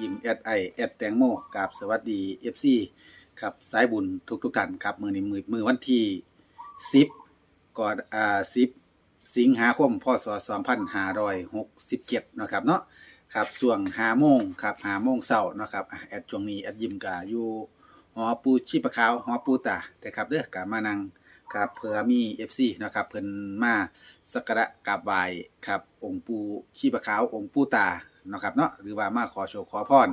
ยิมแอดไอแอดแตงโมกับสวัสดีเอฟซีครับสายบุญทุกทุกๆท่านครับมือนี้มือมือวันที่สิบก่อนอ่าสิบสิงหาคมพศสองพันห้าร้อยหกสิบเจ็ดนะครับเนาะครับส่วงห้าโมงครับห้าโมงเช้านะครับอะแอดช่วงนี้แอดยิมกาอยู่หอปูชีปะขาวหอปูตาแต่ครับเด้อกามานังครับเพื่อมีเอฟซีนะครับเพิ่นมาสักการะกราบไหว้ครับองค์ปูชีปะขาวองค์ปูตา นะครับเนาะหรือว่ามาขอโชคขอพร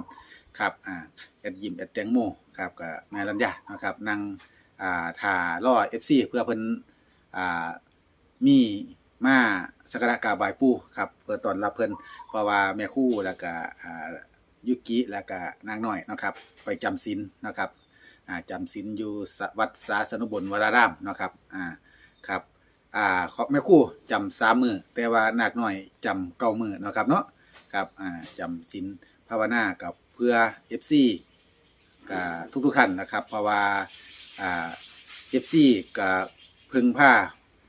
ครับอ่าแอดยิมแอดแตงโมครับกับนายรัญญานะครับนั่งอ่าถ่ารอเอฟซีเพื่อเพิ่นอ่ามีมาสักการะกราบไหว้ปู่ครับเพื่อต้อนรับเพิ่นเพราะว่าแม่คู่แล้วก็อ่ายุกิแล้วก็นางน้อยนะครับ ไปจำศีลนะครับอ่าจำศีลอยู่วัดสาสนุบลวรารามนะครับอ่าครับอ่าขอแม่คู่จำสามมือแต่ว่านาคน้อยจำเก้ามือนะครับเนาะ ครับอ่าจำศีลภาวนากับเพื่อ FC กับทุกทุกๆท่านนะครับ เพราะว่าอ่า FC กับพึ่งผ้า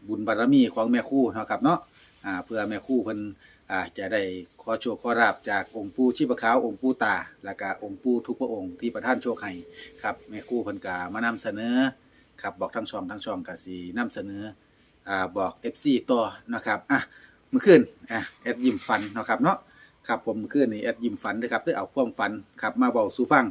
บุญบารมีของแม่คู่เนาะครับเนาะอ่าเพื่อแม่คู่เพิ่นอ่าจะได้ขอโชคขอราบจากองค์ปู่ชีพขาวองค์ปู่ตา และก็องค์ปู่ทุกพระองค์ที่ประท่านโชคให้ครับแม่คู่เพิ่นก็มานำเสนอครับบอกทั้งช่องทั้งช่องก็สินำเสนออ่าบอก FC ต่อนะครับอะเมื่อคืนอะแอดยิ้มฝันเนาะครับเนาะ ครับผมคืนนี้แอดยิ้มฝันนะครับได้เอาความฝันครับมาเบาสู่ฟัง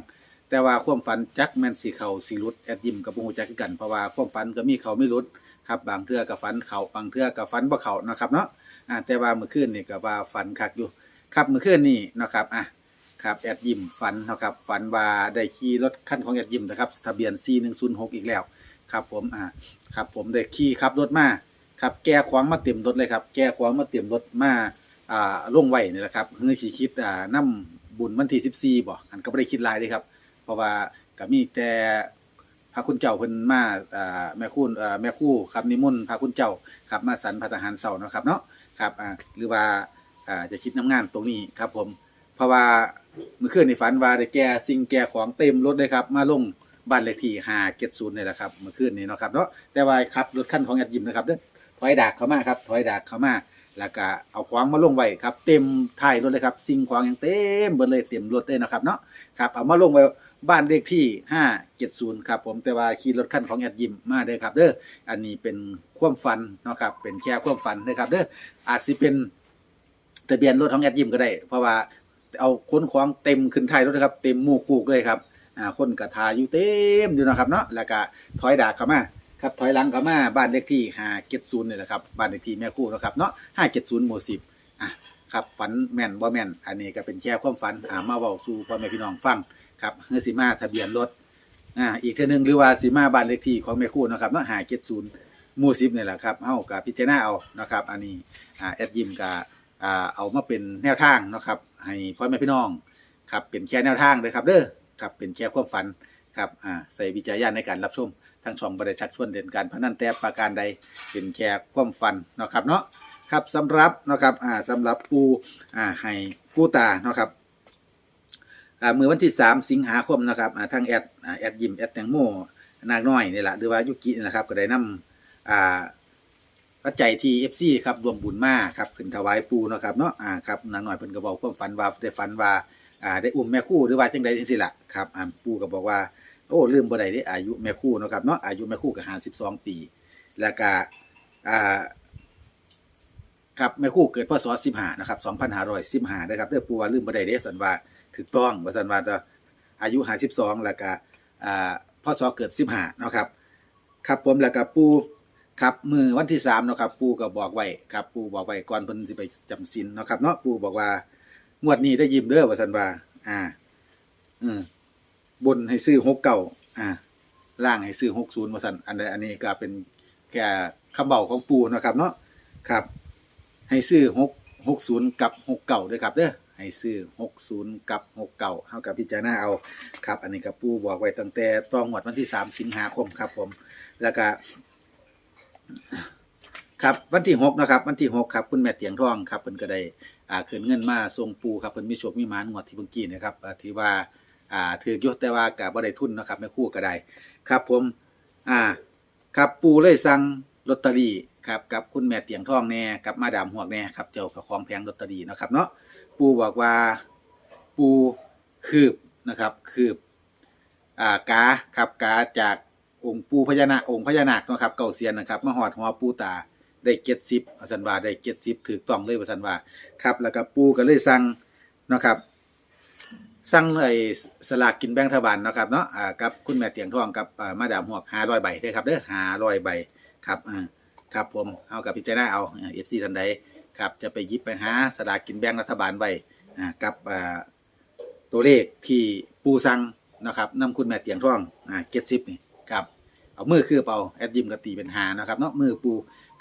แต่ว่าความฝันจักแมนสีเขาสีรุดแอดยิ้มกับบ่ฮู้จักคือกันเพราะว่าความฝันก็มีเขาไม่รุดครับบางเทื่อก็ฝันเขาบางเทื่อก็ฝันบ่เขานะครับเนาะอ่าแต่ว่าเมื่อคืนนี่ก็ว่าฝันคักอยู่ ครับเมื่อคืนนี้นะครับอะครับแอดยิ้มฝันนะครับฝันว่าได้ขี่รถคันของแอดยิ้มนะครับทะเบียน 4106 อีกแล้วครับผมอ่าครับผมได้ขี่ขับรถมาครับแก้ขวางมาเต็มรถเลยครับ แก้ขวางมาเต็มรถมา อ่าลงไว้นี่แหละครับเฮือขีคิดอ่านํบุญวันที่14บ่อันก็บ่ได้คิดหลายเด้ครับ เพราะว่าก็มีแต่พระคุณเจ้าเพิ่นมาอ่าแม่คุณอ่าแม่คู่ครับนิมนต์พระคุณเจ้าครับมาสันพระทหารเสาเนาะครับเนาะครับอ่าหรือว่าอ่าจะคิดน้ำงานตรงนี้ครับผม เพราะว่าเมื่อคืนในฝันว่าได้แก่สิ่งแก่ของเต็มรถเลยครับ มาลงบ้านเลขที่570นี่แหละครับเมื่อคืนนี้เนาะครับเนาะแต่ว่าขับรถคันของแอดยิมนะครับเด้อถอยดากเข้ามาครับถอยดากเข้ามา แล้วก็เอาขวางมาลงไว้ครับ เต็มท้ายรถเลยครับสิ่งของอย่างเต็มเบิดเลยเต็มรถเลยนะครับเนาะครับเอามาลงไว้บ้านเลขที่ 570 ครับผมแต่ว่าขี่รถคันของแอดยิมมาเด้อครับเด้ออันนี้เป็นความฝันเนาะครับเป็นแค่ความฝันนะครับเด้ออาจสิเป็นทะเบียนรถของแอดยิมก็ได้ เพราะว่าเอาค้นของเต็มขึ้นท้ายรถนะครับ เต็มหมูกปูกเลยครับอ่าคนกระทาอยู่เต็มอยู่นะครับเนาะแล้วก็ถอยดาเข้ามา ครับถอยหลังเข้ามาบ้านเลขที่ห้าเจ็ดศูนย์นี่แหละครับบ้านเลขที่แม่คู่นาะครับเนาะห้าเจ็ดศูนย์หมู่สิบอะครับฝันแม่นบ่แม่น อันนี้ก็เป็นแค่ความฝันหามาเว้าสู่พ่อแม่พี่น้องฟังครับเฮือสิมาทะเบียนรถอ่าอีกเทื่อหนึงหรือว่าสิมาบ้านเลขที่ของแม่คู่นาะครับเนาะห้าเจ็ดศูนย์หมู่สิบนี่แหละครับเฮากับพิจารณาเอานะครับ อันนี้อ่าแอดยิมก็อ่าเอามาเป็นแนวทางเนาะครับให้พ่อแม่พี่น้องครับเป็นแค่แนวทางเลยครับเด้อครับเป็นแค่ความฝัน ครับอ่าใส่วิจารณญาณในการรับชมทางช่องบริชักชวนเล่นการพนันแต่ประการใดเป็นแค่ความฝันเนาะครับเนาะครับสำหรับเนาะครับอ่าสำหรับปูอ่าให้ปูตาเนาะครับอ่ามือวันที่ 3 สิงหาคมนะครับอ่าทางแอดอ่าแอดยิมแอดแตงโมนางน้อยนี่แหละหรือว่ายุกินะครับก็ได้นำอ่าปัจจัยที่ FC ครับรวมบุญมากครับขึ้นถวายปูเนาะครับเนาะอ่าครับนางน้อยเพิ่นก็บอกความฝันว่าได้ฝันว่าอ่าได้อุ้มแม่คู่หรือว่าจังใดจังซี่ล่ะครับอ่าปูก็บอกว่า โอ้ลืมบ่ได้เด้อายุแม่คู่เนาะครับเนาะอายุแม่คู่ก็52ปี แล้วก็อ่าครับแม่คู่เกิดพศ15นะครับ2515นห้าร้อยสิบห่านะครับเด้อปูว่าลืมบ่ได้เด้สันว่าถูกต้องว่าสันว่าจะอายุ52แล้วก็อ่าพศเกิด15เนาะครับ ครับผมแล้วก็ปูครับมือวันที่3เนาะครับ ปูก็บอกไว้ครับ ปูบอกไว้ก่อนเพิ่นสิไปจำศีลเนาะครับเนาะปูบอกว่างวดนี้ได้ยิ้มเด้อว่าสันว่า อ่า อืม บนให้ซื้อหกเก่าอ่าล่างให้ซื้อหกศูนย์มาสันอันใดอันนี้ก็เป็นแค่คำเบาของปูนะครับ เนาะครับ ให้ซื้อหกหกศูนย์กับหกเก่าด้วยครับเด้อให้ซื้อหกศูนย์กับหกเก่าเท่ากับพิจารณาเอาครับ อันนี้กับปูบอกไว้ตั้งแต่ตองวดวันที่สามสิงหาคมครับ ผม แล้วก็ครับวันที่หกนะครับ วันที่หกครับคุณแม่เตียงทองครับเพิ่นก็ได้อ่าคืนเงินมาส่งปูครับเพิ่นมีโชคมีหมานงวดที่เมื่อกี้นะครับอ่าที่ว่า อ่าถือยศแต่ว่ากับบ่ได้ทุนนะครับแม่คู่ก็ได้ครับผมอ่าครับปูเลยสั่งลอตเตอรี่ครับกับคุณแม่เตียงทองแน่กับมาดามหวกแน่ครับเจ้าของแผงลอตเตอรี่นะครับเนาะปูบอกว่าปูคืบนะครับคืบอ่ากาครับกาจากองค์ปูพญานาคองค์พญานาคนะครับเก่าเสียนนะครับมาหอดหัวปูตาได้เจ็ดสิบสันว่าได้เจ็ดสิบถือต้องเลยว่าสันว่าครับแล้วก็ปูก็เลยสั่งนะครับ สั่งไอ้สลากกินแบ่งรัฐบาลเนาะครับเนาะอ่ากับคุณแม่เตียงทองกับอ่ามาดามหวกห้าร้อยใบเด้อครับเด้อห้าร้อยใบครับอ่าครับผมเอากับพิจารณาเอาเอฟซีทันใดครับจะไปหยิบไปหาสลากกินแบ่งรัฐบาลใบอ่ากับอ่าตัวเลขที่ปูสั่งนะครับนำคุณแม่เตียงทองอ่าเจ็ดสิบนี่ครับเอามือคือเป่าแอดยิมกับตีเป็นหานะครับเนาะมือปู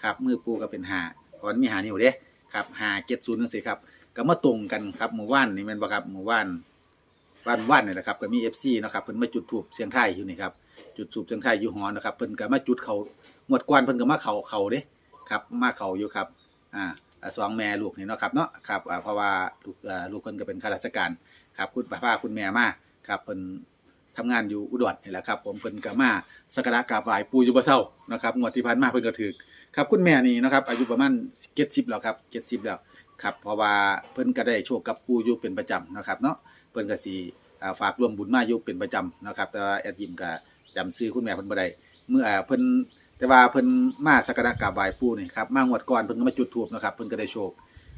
ครับมือปูก็เป็นหาเพราะมันมีหานิ้วเด้ครับหาเจ็ดศูนย์นั่นสิครับก็มาตรงกันครับหมู่ว่านนี่แมันบ่ครับหมู่ว่าน บ้านว่านนี่แหละครับก็มี FC เนะครับเพิ่นมาจุดถูปเสียงไทยอยู่นี่ครับจุดถูปเสียงไทยอยู่หอนะครับเพิ่นก็มาจุดเขางวดกวนเพิ่นก็มาเขาเขาเด้ครับมาเขาอยู่ครับอ่าอ่าสองแม่ลูกนี่เนาะครับเนาะครับอ่าเพราะว่าลูกอ่าลูกเพิ่นก็เป็นข้าราชการครับคุณป้าคุณแม่มาครับเพิ่นทำงานอยู่อุดรนี่แหละครับผมเพิ่นก็มาสักการะกราบไหว้ปู่อยู่บ่เซานะครับงวดที่ผ่านมาเพิ่นก็ถูกครับคุณแม่นี่นะครับอายุประมาณ70แล้วครับ70แล้วครับเพราะว่าเพิ่นก็ได้โชคกับปู่อยู่เป็นประจำนะครับเนาะ เพิ่นก็สิฝากร่วมบุญมาอยู่เป็นประจำนะครับ แต่ว่าแอดยิมก็จำชื่อคุณแม่เพิ่นบ่ได้เมื่อเพิ่นแต่ว่าเพิ่นมาสักการะกราบไหว้ปู่นี่ครับมางวดก่อนเพิ่นก็มาจุดธูปนะครับเพิ่นก็ได้โชค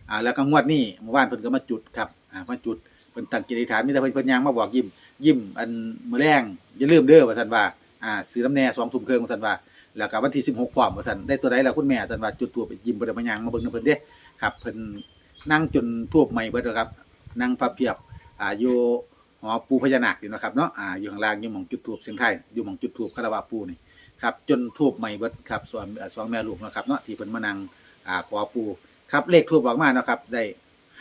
อ่าแล้วก็งวดนี้เมื่อวานเพิ่นก็มาจุดครับอ่ามาจุดเพิ่นตั้งจิตอธิษฐานมีแต่เพิ่นเพิ่นยังมาบอกยิ้มยิ้มอันมื้อแรงอย่าลืมเด้อว่าซั่นว่าอ่าซื้อน้ำแน่2ทุ่มครึ่งว่าซั่นว่าแล้วก็วันที่16พร้อมว่าซั่นได้ตัวใดแล้วคุณแม่ซั่นว่าจุดธูปยิ้มบ่ได้มายังมาเบิ่งเพิ่นเด้ครับเพิ่นนั่งจนทูบใหม่เบิดแล้วครับนั่งพับเพียบ อ่าอยู่หอปูพญานาคอยู่นะครับเนาะอ่าอยู่ข้างล่างอยู่หมองจุดทูบเสียงไทยอยู่หมองจุดทูบคารวะปูนี่ครับจนทูบใหม่เบิดครับส่วนเอ่อสองแม่ลูกนะครับเนาะที่เพิ่นมานั่งอ่าขอปูครับเลขทูบออกมานะครับได้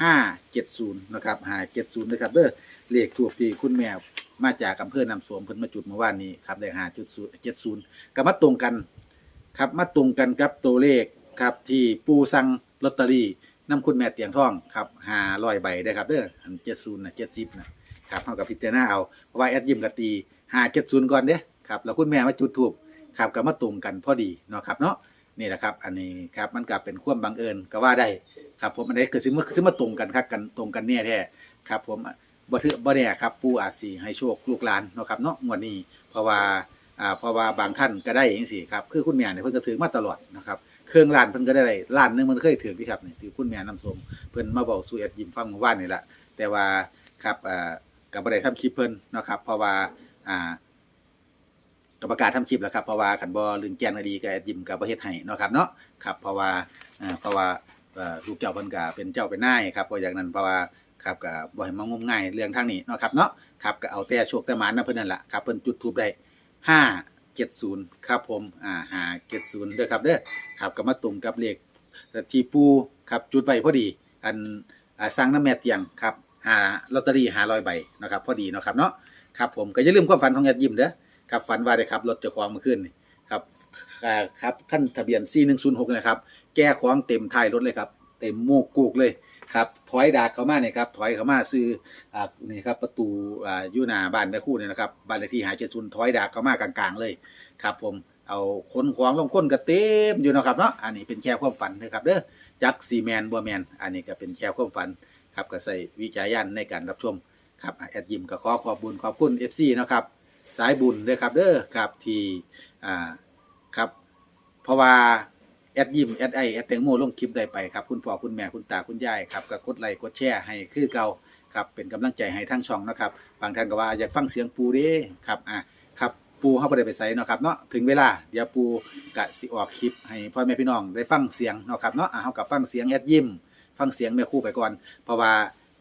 ห้าเจ็ดศูนย์นะครับห้าเจ็ดศูนย์นะครับเด้อเลขทูบที่คุณแม่มาจากอำเภอนำสวมเพิ่นมาจุดเมื่อวานนี้ครับได้ห้าจุดศูนย์เจ็ดศูนย์ก็มาตรงกันครับมาตรงกันกับตัวเลขครับที่ปูสั่งลอตเตอรี่ น้ำคุณแม่เตียงทองครับห้าร้อยใบได้ครับเด้ออันเจ็ดศูนย์นะเจ็ดสิบนะครับเท่ากับพิจารณาเอาเพราะว่าแอดยิมกตีห้าเจ็ดศูนย์ก่อนเด้ครับแล้วคุณแม่มาจุดทูบครับก็มาตรงกันพอดีเนาะครับเนาะนี่แหละครับ อันนี้ครับมันก็เป็นความบังเอิญก็ว่าได้ครับผมอันนี้คือซึ่งมาซึ่งมาตรงกันครับกันตรงกันแน่แท้ครับ ผมบ่ถือบ่แน่ครับปู่อาจสิให้โชคลูกหลานเนาะครับเนาะงวดนี้ เพราะว่าอ่าเพราะว่าบางท่านก็ได้อย่างสิครับคือคุณแม่เนี่ยเพิ่นก็ถือมาตลอดนะครับ เครื่องล้านเพิ่นก็ได้ล้านหนึงมันเคยถือที่ครับนี่ถือคุณแม่น้ำสมเพิ่นมาบอกสู่แอดยิมฟังเมื่อวานนี่แหละแต่ว่าครับอ่าก็บ่ได้ทำคลิปเพิ่นเนาะครับ เพราะว่าอ่าก็ประกาศทำคลิปแล้วครับเพราะว่าคันบ่ลืมแกนก็ดีก็แอดยิมก็บ่เฮ็ดให้เนาะครับเนาะครับเพราะว่าอ่าเพราะว่าเอ่อลูกเจ้าเพิ่นก็เป็นเจ้าเป็นนายครับเพราะอย่างนั้นเพราะว่าครับก็บ่ให้มางมง่ายเรื่องทางนี้เนาะครับเนาะครับก็เอาแต่โชคแต่หมานนะเพิ่นนั่นล่ะครับเพิ่นจุดทูบได้ห้า เจ็ดศูนย์ครับผมอ่าหาเจ็ดศูนย์เด้อครับเด้อครับก็มาตรงกับเลขที่ปูครับจุดไว้พอดีอันอสร้างน้ำแม่เตียงครับหาลอตเตอรี่หาร้อยใบนะครับพอดีเนาะครับเนาะครับผมก็อย่าลืมความฝันของแอดยิมเด้อครับฝันว่าได้ขับรถจ้าของมื่อคืนครับครับขั้นทะเบียน4106นะครับแก้ของเต็มท้ายรถเลยครับเต็มโมกกูกเลย ครับถอยดากเข้ามาเนี่ยครับถอยเข้ามาซื้ออ่านี่ครับประตูอ่าอยู่หน้าบ้านแม่คู่เนี่ยนะครับบ้านเลขที่หาเจ็ดศูนย์ถอยดากเข้ามากลางๆเลยครับผมเอาคนขวางลงคนกระเต็มอยู่นะครับเนาะอันนี้เป็นแค่ความฝันนะครับเด้อจักซีแมนบัวแมนอันนี้ก็เป็นแค่ความฝันครับก็ใส่วิจารณญาณในการรับชมครับแอดยิมก็ขอขอบบุญขอบคุณ FC นะครับสายบุญเด้อครับเด้อครับที่อ่าครับเพราะว่า แอดยิมแอดไอแอดแตงโมลงคลิปได้ไปครับ คุณพ่อคุณแม่คุณตาคุณยายครับก็กดไลค์กดแชร์ให้คือเก่าครับเป็นกำลังใจให้ทั้งช่องนะครับบางท่านก็ว่าอยากฟังเสียงปูเด้ครับอะครับปูเข้าบ่ได้ไปใส่เนาะครับเนาะถึงเวลาเดี๋ยวปูกะสิออกคลิปให้พ่อแม่พี่น้องได้ฟังเสียงเนาะครับเนาะอะเฮากับฟังเสียงแอดยิมฟังเสียงแม่คู่ไปก่อน เพราะว่า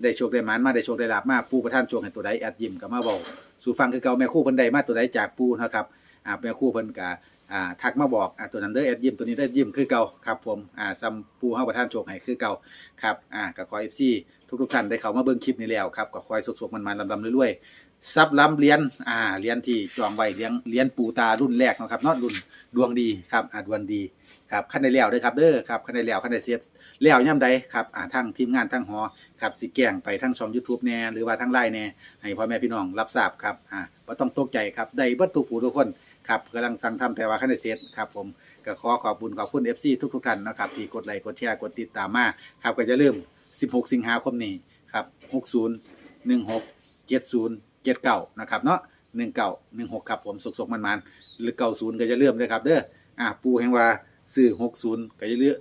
ได้โชคได้หมานมาได้โชคได้ลาบมาปูประท่านโชคให้ตัวใดแอดยิมก็มาบอกสู่ฟังคือเก่าแม่คู่เพิ่นได้มาตัวใดจากปูนะครับอ่าแม่คู่เพิ่นก็ อ่าทักมาบอกอ่าตัวนั้นเด้อแอดยิมตัวนี้ได้ยิ้มคือเก่าครับผมอ่าซัมปูเฮาประทานโชคให้คือเก่าครับอ่าก็ขอ FC ทุกทุกๆท่านได้เข้ามาเบิ่งคลิปนี้แล้วครับก็คอยสุกๆมันๆลำๆเรื่อยๆซับล้ำเหรียญอ่าเหรียญที่จองไว้เหรียญเหรียญปูตารุ่นแรกนะครับเนาะรุ่นดวงดีครับอ่าดวงดีครับคันได้แล้วเด้อครับเด้อครับคันได้แล้วคันได้เสร็จแล้วย่ำใดครับอ่าทั้งทีมงานทั้งหอครับสิแกงไปทั้งช่อง YouTube แน่หรือว่าทั้งไลน์แน่ให้พ่อแม่พี่น้องรับทราบครับอ่าบ่ต้องตกใจครับได้เบิดทุกผู้ทุกคน ครับกำลังสั่งทำแต่ว่าขั้นในเซตครับผมก็ขอขอบคุณขอบคุณ FC ทุกทุกท่านนะครับที่กดไลค์กดแชร์กดติดตามมาครับก็จะเริ่าลืม16 สิงหาคมนี้ครับ60 16เจ็ดศูนย์เก้านะครับเนาะหนึ่งเก้าหนึ่งหกครับผมสุกๆมันๆหรือเก้าศูนย์ก็จะเลื่มเลยครับเด้ออ่าปูแห่งว่าซื้อหกศูนย์ก็จะเลือก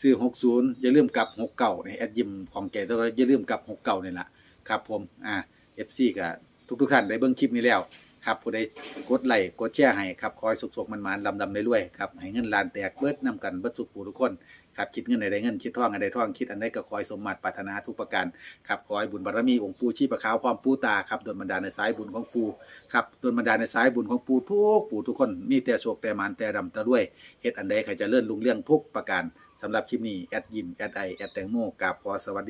ซื้อหกศูนย์อย่าลืมกับหกเก้าในแอดยิมของแกตัวก็อย่าลืมกับหกเก้านี่แหละครับผมอ่าเอฟซีกับทุกๆท่านได้เบิ่งคลิปนี้แล้ว ครับผู้ใดกดไลค์กดแชร์ให้ครับคอยสุกๆมันๆลำๆได้รวยๆครับให้เงินลานแตกเบิดนํกันเบิดสุขผู้ทุกคนครับคิดเงินใดได้เงินคิดท่องอันใดท่องคิดอันใดก็คอยสมมาตรปรารถนาทุกประการครับขอให้บุญบารมีองค์ปู่ชีพขาวพร้อมปู่ตาครับโดนบันดาในสายบุญของปู่ครับโดนบันดาในสายบุญของปู่ทุกปู่ทุกคนมีแต่โชคแต่มานแต่ดำแต่รวยเฮ็ดอันใดใครจะเลื่อนลุงเรื่องทุกประการสำหรับคลิปนี้แอดยิมแอดไอแอดแตงโมกราบขอสวัสดี